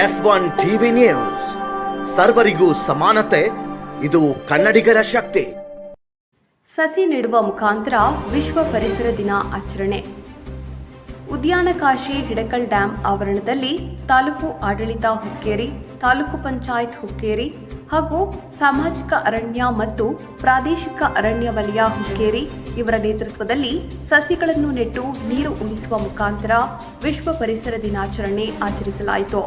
S one TV news. ಸರ್ವರಿಗೂ ಸಮಾನತೆ, ಇದು ಕನ್ನಡಿಗರ ಶಕ್ತಿ. ಸಸಿ ನೆಡುವ ಮುಖಾಂತರ ವಿಶ್ವ ಪರಿಸರ ದಿನ ಆಚರಣೆ. ಉದ್ಯಾನಕಾಶಿ ಹಿಡಕಲ್ ಡ್ಯಾಂ ಆವರಣದಲ್ಲಿ ತಾಲೂಕು ಆಡಳಿತ ಹುಕ್ಕೇರಿ, ತಾಲೂಕು ಪಂಚಾಯತ್ ಹುಕ್ಕೇರಿ ಹಾಗೂ ಸಾಮಾಜಿಕ ಅರಣ್ಯ ಮತ್ತು ಪ್ರಾದೇಶಿಕ ಅರಣ್ಯ ವಲಯ ಹುಕ್ಕೇರಿ ಇವರ ನೇತೃತ್ವದಲ್ಲಿ ಸಸಿಗಳನ್ನು ನೆಟ್ಟು ನೀರು ಉಳಿಸುವ ಮುಖಾಂತರ ವಿಶ್ವ ಪರಿಸರ ದಿನಾಚರಣೆ ಆಚರಿಸಲಾಯಿತು.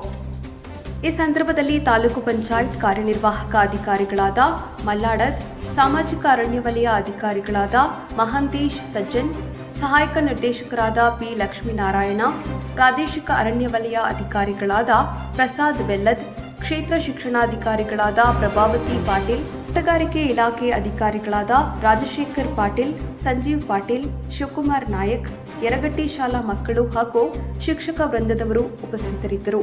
ಈ ಸಂದರ್ಭದಲ್ಲಿ ತಾಲೂಕು ಪಂಚಾಯತ್ ಕಾರ್ಯನಿರ್ವಾಹಕ ಅಧಿಕಾರಿಗಳಾದ ಮಲ್ಲಾಡದ್, ಸಾಮಾಜಿಕ ಅರಣ್ಯ ವಲಯ ಅಧಿಕಾರಿಗಳಾದ ಮಹಾಂತೇಶ್ ಸಜ್ಜನ್, ಸಹಾಯಕ ನಿರ್ದೇಶಕರಾದ ಪಿ ಲಕ್ಷ್ಮೀನಾರಾಯಣ, ಪ್ರಾದೇಶಿಕ ಅರಣ್ಯ ವಲಯ ಅಧಿಕಾರಿಗಳಾದ ಪ್ರಸಾದ್ ಬೆಲ್ಲದ್, ಕ್ಷೇತ್ರ ಶಿಕ್ಷಣಾಧಿಕಾರಿಗಳಾದ ಪ್ರಭಾವತಿ ಪಾಟೀಲ್, ತೋಟಗಾರಿಕೆ ಇಲಾಖೆ ಅಧಿಕಾರಿಗಳಾದ ರಾಜಶೇಖರ್ ಪಾಟೀಲ್, ಸಂಜೀವ್ ಪಾಟೀಲ್, ಶಿವಕುಮಾರ್ ನಾಯಕ್, ಯರಗಟ್ಟಿ ಶಾಲಾ ಮಕ್ಕಳು ಹಾಗೂ ಶಿಕ್ಷಕ ವೃಂದದವರು ಉಪಸ್ಥಿತರಿದ್ದರು.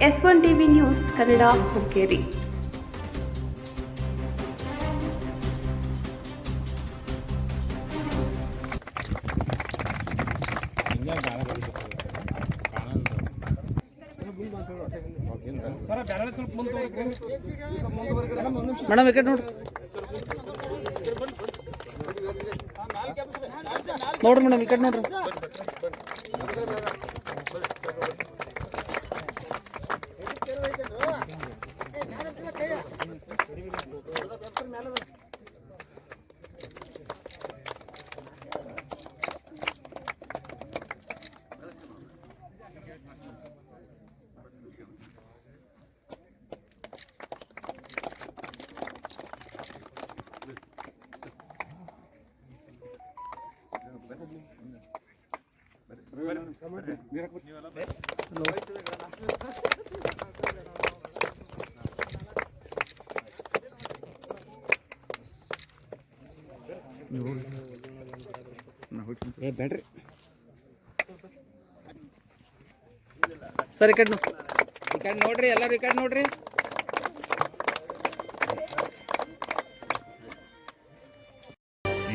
S one TV news Kannada Hukkeri. Madam wicket ನೋಡ್ರಿ ನೋಡ್ರಿ ಮೇಡಮ್ ವಿಕೆಟ್ ನೋಡ್ರಿ ಏ ಬೇಡ್ರಿ ಸರ್ ಈ ಕಡೆ ನೋ- ಈ ಕಡೆ ನೋಡ್ರಿ ಎಲ್ಲರೂ ಈ ಕಡೆ ನೋಡ್ರಿ